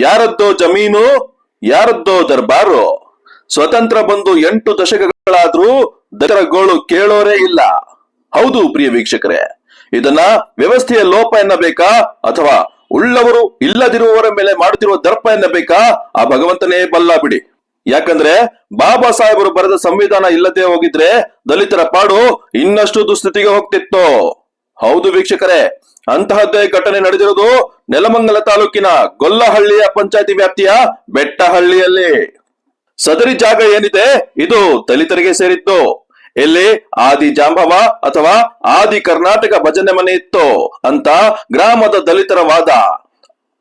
ಯಾರದ್ದೋ ಜಮೀನು, ಯಾರದ್ದೋ ದರ್ಬಾರು. ಸ್ವತಂತ್ರ ಬಂದು ಎಂಟು ದಶಕಗಳಾದ್ರೂ ದಶಕಗಳು ಕೇಳೋರೇ ಇಲ್ಲ. ಹೌದು ಪ್ರಿಯ ವೀಕ್ಷಕರೇ, ಇದನ್ನ ವ್ಯವಸ್ಥೆಯ ಲೋಪ ಎನ್ನಬೇಕಾ ಅಥವಾ ಉಳ್ಳವರು ಇಲ್ಲದಿರುವವರ ಮೇಲೆ ಮಾಡುತ್ತಿರುವ ದರ್ಪ ಎನ್ನಬೇಕಾ? ಆ ಭಗವಂತನೇ ಬಲ್ಲ ಬಿಡಿ. ಯಾಕಂದ್ರೆ ಬಾಬಾ ಸಾಹೇಬರು ಬರೆದ ಸಂವಿಧಾನ ಇಲ್ಲದೆ ಹೋಗಿದ್ರೆ ದಲಿತರ ಪಾಡು ಇನ್ನಷ್ಟು ದುಸ್ಥಿತಿಗೆ ಹೋಗ್ತಿತ್ತು. ಹೌದು ವೀಕ್ಷಕರೇ, ಅಂತಹದ್ದೇ ಘಟನೆ ನಡೆದಿರುವುದು ನೆಲಮಂಗಲ ತಾಲೂಕಿನ ಗೊಲ್ಲಹಳ್ಳಿಯ ಪಂಚಾಯತಿ ವ್ಯಾಪ್ತಿಯ ಬೆಟ್ಟಹಳ್ಳಿಯಲ್ಲಿ. ಸದರಿ ಜಾಗ ಏನಿದೆ, ಇದು ದಲಿತರಿಗೆ ಸೇರಿತ್ತು ಇಲ್ಲಿ ಆದಿ ಜಾಂಬವ ಅಥವಾ ಆದಿ ಕರ್ನಾಟಕ ಭಜನೆ ಮನೆ ಇತ್ತು ಅಂತ ಗ್ರಾಮದ ದಲಿತರ ವಾದ.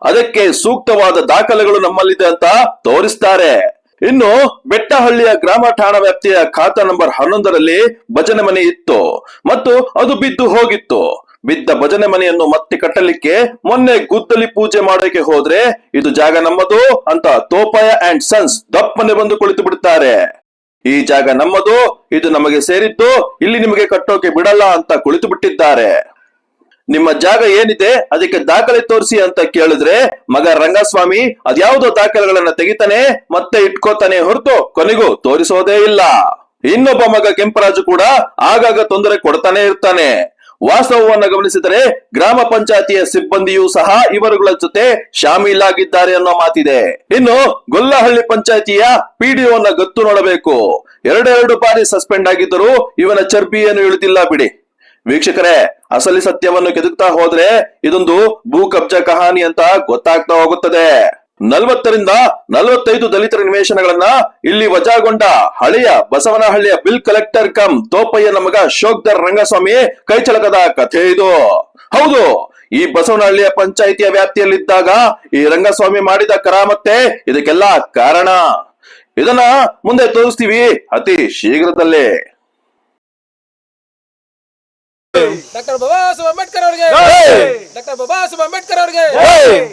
ಅದಕ್ಕೆ ಸೂಕ್ತವಾದ ದಾಖಲೆಗಳು ನಮ್ಮಲ್ಲಿದೆ ಅಂತ ತೋರಿಸ್ತಾರೆ. ಇನ್ನು ಬೆಟ್ಟಹಳ್ಳಿಯ ಗ್ರಾಮ ಠಾಣಾ ವ್ಯಾಪ್ತಿಯ ಖಾತಾ ನಂಬರ್ ಹನ್ನೊಂದರಲ್ಲಿ ಭಜನೆ ಮನೆ ಇತ್ತು. ಮತ್ತು ಅದು ಬಿದ್ದು ಹೋಗಿತ್ತು. ಬಿದ್ದ ಭಜನೆ ಮನೆಯನ್ನು ಮತ್ತೆ ಕಟ್ಟಲಿಕ್ಕೆ ಮೊನ್ನೆ ಗುದ್ದಲಿ ಪೂಜೆ ಮಾಡೋಕೆ ಹೋದ್ರೆ ಇದು ಜಾಗ ನಮ್ಮದು ಅಂತ ತೋಪಾಯ ಅಂಡ್ ಸನ್ಸ್ ದಪ್ಪನೆ ಬಂದು ಕುಳಿತು ಬಿಡುತ್ತಾರೆ ಈ ಜಾಗ ನಮ್ಮದು, ಇದು ನಮಗೆ ಸೇರಿದ್ದು, ಇಲ್ಲಿ ನಿಮಗೆ ಕಟ್ಟೋಕೆ ಬಿಡಲ್ಲ ಅಂತ ಕುಳಿತು ಬಿಟ್ಟಿದ್ದಾರೆ. ನಿಮ್ಮ ಜಾಗ ಏನಿದೆ ಅದಕ್ಕೆ ದಾಖಲೆ ತೋರಿಸಿ ಅಂತ ಕೇಳಿದ್ರೆ ಮಗ ರಂಗಸ್ವಾಮಿ ಅದ್ಯಾವುದೋ ದಾಖಲೆಗಳನ್ನ ತೆಗಿತಾನೆ ಮತ್ತೆ ಇಟ್ಕೋತಾನೆ ಹೊರತು ಕೊನೆಗೂ ತೋರಿಸೋದೇ ಇಲ್ಲ. ಇನ್ನೊಬ್ಬ ಮಗ ಕೆಂಪರಾಜು ಕೂಡ ಆಗಾಗ ತೊಂದರೆ ಕೊಡ್ತಾನೆ ಇರ್ತಾನೆ. ವಾಸ್ತವವನ್ನ ಗಮನಿಸಿದರೆ ಗ್ರಾಮ ಪಂಚಾಯತಿಯ ಸಿಬ್ಬಂದಿಯೂ ಸಹ ಇವರುಗಳ ಜೊತೆ ಶಾಮೀಲಾಗಿದ್ದಾರೆ ಅನ್ನೋ ಮಾತಿದೆ. ಇನ್ನು ಗೊಲ್ಲಹಳ್ಳಿ ಪಂಚಾಯತಿಯ ಪಿಡಿಒನ ಗತ್ತು ನೋಡಬೇಕು. ಎರಡೆರಡು ಬಾರಿ ಸಸ್ಪೆಂಡ್ ಆಗಿದ್ದರೂ ಇವನ ಚರ್ಬಿಯನ್ನು ಇಳಿದಿಲ್ಲ ಬಿಡಿ. ವೀಕ್ಷಕರೇ, ಅಸಲಿ ಸತ್ಯವನ್ನು ಕೆದುಕ್ತಾ ಹೋದ್ರೆ ಇದೊಂದು ಭೂ ಕಬ್ಜಾ ಕಹಾನಿ ಅಂತ ಗೊತ್ತಾಗ್ತಾ ಹೋಗುತ್ತದೆ. ನಲವತ್ತರಿಂದ ನಲವತ್ತೈದು ದಲಿತರ ನಿವೇಶನಗಳನ್ನ ಇಲ್ಲಿ ವಜಾಗೊಂಡ ಹಳೆಯ ಬಸವನಹಳ್ಳಿಯ ಬಿಲ್ ಕಲೆಕ್ಟರ್ ಕಮ್ ತೋಪಯ್ಯ ನಮಗ ಶೋಕ್ಧರ್ ರಂಗಸ್ವಾಮಿ ಕೈಚಳಕದ ಕಥೆ ಇದು. ಹೌದು, ಈ ಬಸವನಹಳ್ಳಿಯ ಪಂಚಾಯಿತಿಯ ವ್ಯಾಪ್ತಿಯಲ್ಲಿದ್ದಾಗ ಈ ರಂಗಸ್ವಾಮಿ ಮಾಡಿದ ಕರಾಮತ್ತೆ ಇದಕ್ಕೆಲ್ಲ ಕಾರಣ. ಇದನ್ನ ಮುಂದೆ ತೋರಿಸ್ತೀವಿ ಅತಿ ಶೀಘ್ರದಲ್ಲೇ. ಡಾಕ್ಟರ್ ಬಾಬಾ ಸಾಹೇಬ್ ಅಂಬೇಡ್ಕರ್ ಅವರಿಗೆ. ಡಾಕ್ಟರ್ ಬಾಬಾ ಸಾಹೇಬ್ ಅಂಬೇಡ್ಕರ್ ಅವರಿಗೆ.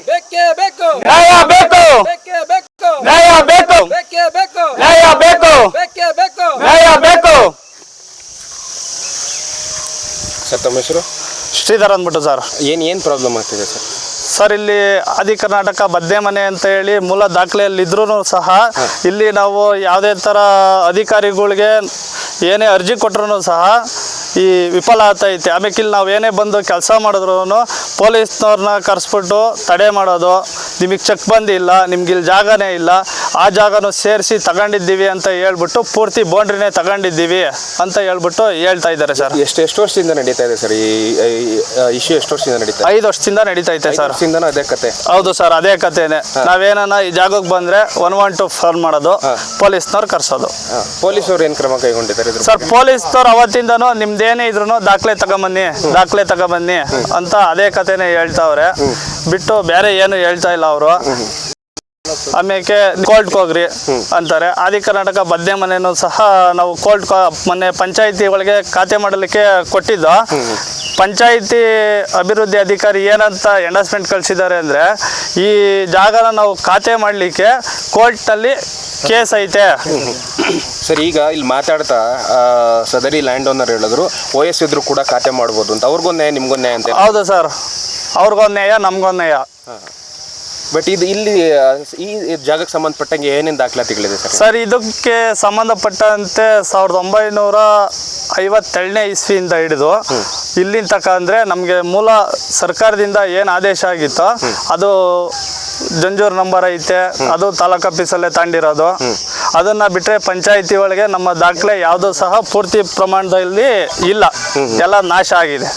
ಬೇಕೇ ಬೇಕು. ನ್ಯಾಯ ಬೇಕು. ಬೇಕೇ ಬೇಕು. ನ್ಯಾಯ ಬೇಕು. ಬೇಕೇ ಬೇಕು. ನ್ಯಾಯ ಬೇಕು. ಬೇಕೇ ಬೇಕು. ನ್ಯಾಯ ಬೇಕು. ಸರ್ ತಮ್ಮ ಹೆಸರು? ಶ್ರೀಧರ್ ಅಂದ್ಬಿಟ್ಟು ಸರ್. ಏನು ಏನು ಪ್ರಾಬ್ಲಮ್ ಆಗ್ತಿದೆ ಸರ್? ಸರ್, ಇಲ್ಲಿ ಆದಿ ಕರ್ನಾಟಕ ಬದ್ದೆ ಮನೆ ಅಂತ ಹೇಳಿ ಮೂಲ ದಾಖಲೆಯಲ್ಲಿ ಇದ್ರೂ ಸಹ ಇಲ್ಲಿ ನಾವು ಯಾವುದೇ ಥರ ಅಧಿಕಾರಿಗಳಿಗೆ ಏನೇ ಅರ್ಜಿ ಕೊಟ್ರು ಸಹ ಈ ವಿಫಲ ಆಗ್ತೈತೆ. ಆಮೇಲೆ ಇಲ್ಲಿ ನಾವು ಏನೇ ಬಂದು ಕೆಲಸ ಮಾಡಿದ್ರು ಪೊಲೀಸ್ನವ್ರನ್ನ ಕರೆಸ್ಬಿಟ್ಟು ತಡೆ ಮಾಡೋದು, ನಿಮಗೆ ಚೆಕ್ ಬಂದಿಲ್ಲ, ನಿಮ್ಗೆ ಇಲ್ಲಿ ಜಾಗನೇ ಇಲ್ಲ. ಆ ಜಾಗನೂ ಸೇರಿಸಿ ತಗೊಂಡಿದ್ದೀವಿ ಅಂತ ಹೇಳ್ಬಿಟ್ಟು ಪೂರ್ತಿ ಬೌಂಡ್ರಿನೇ ತಗೊಂಡಿದ್ದೀವಿ ಅಂತ ಹೇಳ್ಬಿಟ್ಟು ಹೇಳ್ತಾ ಇದ್ದಾರೆ ಸರ್. ಎಷ್ಟು ಎಷ್ಟು ವರ್ಷದಿಂದ ನಡೀತಾ ಇದೆ ಸರ್ ಈ ಇಶ್ಯೂ ಎಷ್ಟು ವರ್ಷದಿಂದ ನಡೀತಾ ಇದೆ? ಐದು ವರ್ಷದಿಂದ ನಡೀತೈತೆ ಸರ್. ವರ್ಷದಿಂದನೂ ಅದೇ ಕತೆ. ಹೌದು ಸರ್ ಅದೇ ಕತೆನೆ. ನಾವೇನ ಈ ಜಾಗಕ್ಕೆ ಬಂದ್ರೆ ಒನ್ ಒನ್ ಟು ಫೋನ್ ಮಾಡೋದು ಪೊಲೀಸ್ನವ್ರು ಕರ್ಸೋದು. ಪೊಲೀಸರು ಏನು ಕ್ರಮ ಕೈಗೊಂಡಿದ್ದಾರೆ ಸರ್ ಪೊಲೀಸ್ನವ್ರು ಅವತ್ತಿಂದನೂ ನಿಮ್ದೇನೇ ಇದ್ರು ದಾಖಲೆ ತಗೊಂಬನ್ನಿ ದಾಖಲೆ ತಗೊಂಬನ್ನಿ ಅಂತ ಅದೇ ಕತೆನೆ ಹೇಳ್ತಾವ್ರೆ. ಬಿಟ್ಟು ಬೇರೆ ಏನು ಹೇಳ್ತಾ ಇಲ್ಲ ಅವರು. ಆಮೇಲೆ ಕೋರ್ಟ್ಗೆ ಹೋಗ್ರಿ ಅಂತಾರೆ. ಆದಿ ಕರ್ನಾಟಕ ಬದ್ನೆ ಮನೆಯನ್ನು ಸಹ ನಾವು ಕೋರ್ಟ್ ಮೊನ್ನೆ ಪಂಚಾಯಿತಿ ಒಳಗೆ ಖಾತೆ ಮಾಡಲಿಕ್ಕೆ ಕೊಟ್ಟಿದ್ದು. ಪಂಚಾಯಿತಿ ಅಭಿವೃದ್ಧಿ ಅಧಿಕಾರಿ ಏನಂತ ಎಂಡಸ್ಮೆಂಟ್ ಕಳಿಸಿದ್ದಾರೆ ಅಂದರೆ ಈ ಜಾಗನ ನಾವು ಖಾತೆ ಮಾಡಲಿಕ್ಕೆ ಕೋರ್ಟ್ನಲ್ಲಿ ಕೇಸ್ ಐತೆ. ಸರ್ ಈಗ ಇಲ್ಲಿ ಮಾತಾಡ್ತಾ ಸದರಿ ಲ್ಯಾಂಡ್ ಓನರ್ ಹೇಳಿದ್ರು ಇದ್ರು ಕೂಡ ಖಾತೆ ಮಾಡ್ಬೋದು ಅಂತ. ಅವ್ರಿಗೊಂದು ನಿಮ್ಗೊಂದು ಅಂತ ಹೌದು ಸರ್. ಅವ್ರಿಗೊಂದು ನ್ಯಾಯ ನಮ್ಗೊಂದು ನ್ಯಾಯ. ಬಟ್ ಇದು ಇಲ್ಲಿ ಈ ಜಾಗಕ್ಕೆ ಸಂಬಂಧಪಟ್ಟಂಗೆ ಏನೇನು ದಾಖಲಾತಿಗಳಿದೆ ಸರ್? ಸರ್ ಇದಕ್ಕೆ ಸಂಬಂಧಪಟ್ಟಂತೆ ಸಾವಿರದ ಒಂಬೈನೂರ ಐವತ್ತೆರಡನೇ ಇಸ್ವಿಯಿಂದ ಹಿಡಿದು ಇಲ್ಲಿನ ತಕ ಅಂದರೆ ನಮಗೆ ಮೂಲ ಸರ್ಕಾರದಿಂದ ಏನು ಆದೇಶ ಆಗಿತ್ತೋ ಅದು ಜಂಜೂರ್ ನಂಬರ್ ಐತೆ ಅದು ತಾಲೂಕ್ ಆಫೀಸಲ್ಲೇ ತಾಂಡಿರೋದು. ಅದನ್ನ ಬಿಟ್ರೆ ಪಂಚಾಯತಿ ಒಳಗೆ ನಮ್ಮ ದಾಖಲೆ ಯಾವುದು ಸಹ ಪೂರ್ತಿ ಪ್ರಮಾಣದಲ್ಲಿ ಇಲ್ಲ. ಎಲ್ಲ ನಾಶ ಆಗಿದೆ.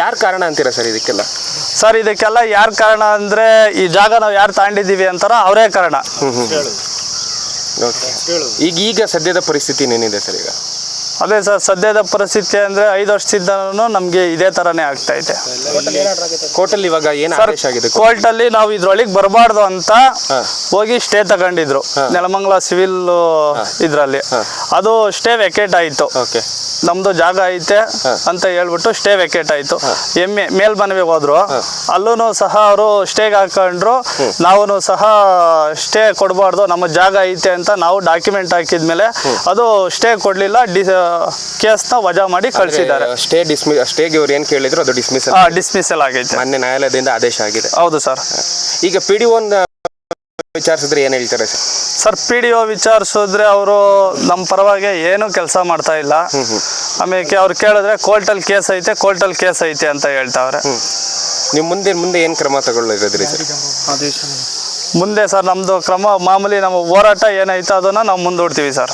ಯಾರ ಕಾರಣ ಅಂತೀರಾ ಸರ್ ಇದಕ್ಕೆಲ್ಲ? ಸರ್ ಇದಕ್ಕೆಲ್ಲ ಯಾರ ಕಾರಣ ಅಂದ್ರೆ ಈ ಜಾಗ ನಾವು ಯಾರು ತಾಂಡಿದೀವಿ ಅಂತಾರ ಅವರೇ ಕಾರಣ. ಓಕೆ ಈಗ ಈಗ ಸದ್ಯದ ಪರಿಸ್ಥಿತಿ ಏನಿದೆ ಸರ್ ಈಗ? ಅದೇ ಸರ್ ಸದ್ಯದ ಪರಿಸ್ಥಿತಿ ಅಂದರೆ ಐದು ವರ್ಷದಿಂದ ನಮಗೆ ಇದೇ ಥರನೇ ಆಗ್ತಾ ಇದೆ. ಕೋರ್ಟಲ್ಲಿ ಇವಾಗ ಏನು ಆದೇಶ ಆಗಿದೆ? ಕೋರ್ಟಲ್ಲಿ ನಾವು ಇದ್ರೊಳಗೆ ಬರಬಾರ್ದು ಅಂತ ಹೋಗಿ ಸ್ಟೇ ತಗೊಂಡಿದ್ರು. ನೆಲಮಂಗಲ ಸಿವಿಲ್ ಇದರಲ್ಲಿ. ಅದು ಸ್ಟೇ ವೆಕೇಟ್ ಆಯಿತು. ನಮ್ಮದು ನಮ್ದು ಜಾಗ ಐತೆ ಅಂತ ಹೇಳ್ಬಿಟ್ಟು ಸ್ಟೇ ವೆಕೇಟ್ ಆಯಿತು. ಎಮ್ಮೆ ಮೇಲ್ಮನವಿಗೆ ಹೋದ್ರು. ಅಲ್ಲೂ ಸಹ ಅವರು ಸ್ಟೇಗೆ ಹಾಕೊಂಡ್ರು. ನಾವು ಸಹ ಸ್ಟೇ ಕೊಡಬಾರ್ದು ನಮ್ಮ ಜಾಗ ಐತೆ ಅಂತ ನಾವು ಡಾಕ್ಯುಮೆಂಟ್ ಹಾಕಿದ್ಮೇಲೆ ಅದು ಸ್ಟೇ ಕೊಡಲಿಲ್ಲ ಡಿ ಕೇಸ್ನ ವಜಾ ಮಾಡಿ ಕಳಿಸಿದ್ದಾರೆ. ಸ್ಟೇ ಡಿಸ್ಮಿ ಸ್ಟೇಗೆ ಇವ್ರು ಏನು ಕೇಳಿದ್ರು ಅದು ಡಿಸ್ಮಿಸ್ ಡಿಸ್ಮಿಸಲ್ ಆಗೈತೆ. ಮೊನ್ನೆ ನ್ಯಾಯಾಲಯದಿಂದ ಆದೇಶ ಆಗಿದೆ. ಹೌದು ಸರ್. ಈಗ ಪಿ ಡಿ ಒಂದು ವಿಚಾರಿಸಿದ್ರೆ ಏನು ಹೇಳ್ತಾರೆ sir? Sir P D O ವಿಚಾರಿಸಿದ್ರೆ ಅವರು ನಮ್ಮ ಪರವಾಗಿ ಏನು ಕೆಲಸ ಮಾಡ್ತಾ ಇಲ್ಲ. ಆಮೇಲೆ ಅವ್ರು ಕೇಳಿದ್ರೆ ಕೋರ್ಟಲ್ಲಿ ಕೇಸ್ ಐತೆ ಕೋರ್ಟಲ್ಲಿ ಕೇಸ್ ಐತೆ ಅಂತ ಹೇಳ್ತಾವ್ರೆ. ನೀವು ಮುಂದೆ ಮುಂದೆ ಏನು ಕ್ರಮ ತಗೊಳ್ಳೋದ್ರಿ ಸರ್? ಮುಂದೆ ಸರ್ ನಮ್ಮದು ಕ್ರಮ ಮಾಮೂಲಿ ನಮ್ಮ ಹೋರಾಟ ಏನೈತೆ ಅದನ್ನು ನಾವು ಮುಂದೂಡ್ತೀವಿ ಸರ್.